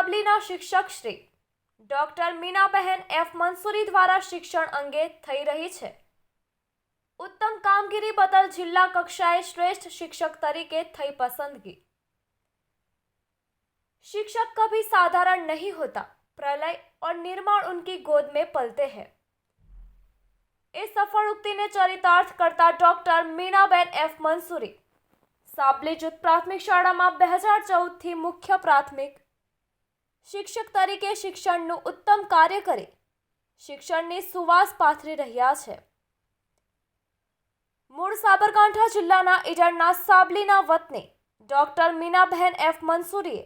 સાબલીના શિક્ષક Shri doctor મીનાબહેન F Mansuri દ્વારા શિક્ષણ અંગે થઈ રહી છે ઉત્તમ કામગીરી બદલ જિલ્લા કક્ષાએ શ્રેષ્ઠ શિક્ષક તરીકે થઈ પસંદગી शिक्षक कभी साधारण नहीं होता प्रलय और निर्माण उनकी गोद में पलते हैं इस सफल उक्ति ने चरितार्थ करता डॉक्टर મીનાબેન એફ મંસૂરી સાબલી જૂથ પ્રાથમિક શાળામાં બે હજાર ચૌદથી મુખ્ય પ્રાથમિક શિક્ષક તરીકે શિક્ષણનું ઉત્તમ કાર્ય કરી. શિક્ષણની સુવાસ પાથરી રહ્યા છે. મૂળ સાબરકાંઠા જિલ્લાના ઈડરના સાબલીના વતની ડોક્ટર મીનાબહેન એફ મંસૂરીએ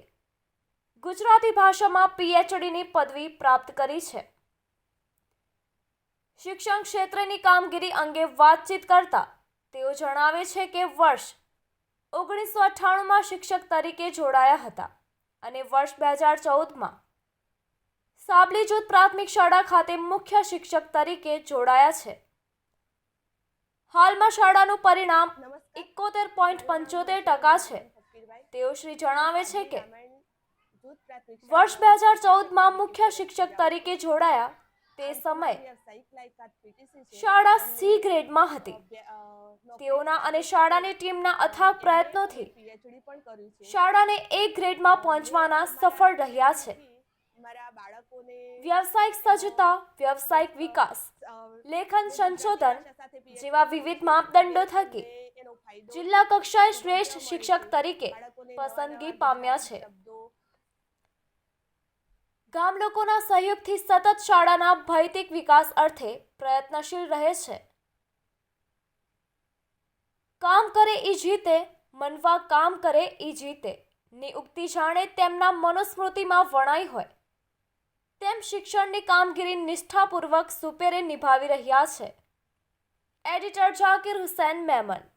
ગુજરાતી ભાષામાં પીએચડીની પદવી પ્રાપ્ત કરી છે. શિક્ષણ ક્ષેત્રની કામગીરી અંગે વાતચીત કરતા તેઓ જણાવે છે કે વર્ષ ઓગણીસો અઠ્ઠાણુંમાં શિક્ષક તરીકે જોડાયા હતા. અને વર્ષ બે હજાર ચૌદમાં સાબલી જૂથ પ્રાથમિક શાળા ખાતે મુખ્ય શિક્ષક તરીકે જોડાયા છે. હાલમાં શાળાનું પરિણામ એકોતેર પોઈન્ટ પંચોતેર ટકા છે. તેઓ શ્રી જણાવે છે કે વર્ષ બે હજાર ચૌદમાં મુખ્ય શિક્ષક તરીકે જોડાયા તે સમયે શાળા સી ગ્રેડમાં હતી. તેઓના અને શાળાની ટીમના અથાગ પ્રયત્નોથી શાળાને એ ગ્રેડમાં પહોંચવાના સફળ રહ્યા છે. વ્યવસાયિક સજ્જતા વ્યવસાયિક વિકાસ લેખન સંશોધન જેવા વિવિધ માપદંડો થકી જિલ્લા કક્ષાએ શ્રેષ્ઠ શિક્ષક તરીકે પસંદગી પામ્યા છે. ગામ લોકોના સહયોગથી સતત શાળાના ભૌતિક વિકાસ અર્થે પ્રયત્નશીલ રહે છે. કામ કરે એ જીતે, મનવા કામ કરે એ જીતે. ની ઉક્તિ જાણે તેમના મનુસ્મૃતિમાં વણાઈ હોય. તેમ શિક્ષણની કામગીરી નિષ્ઠાપૂર્વક સુપેરે નિભાવી રહ્યા છે. એડિટર જાકીર હુસૈન મેમન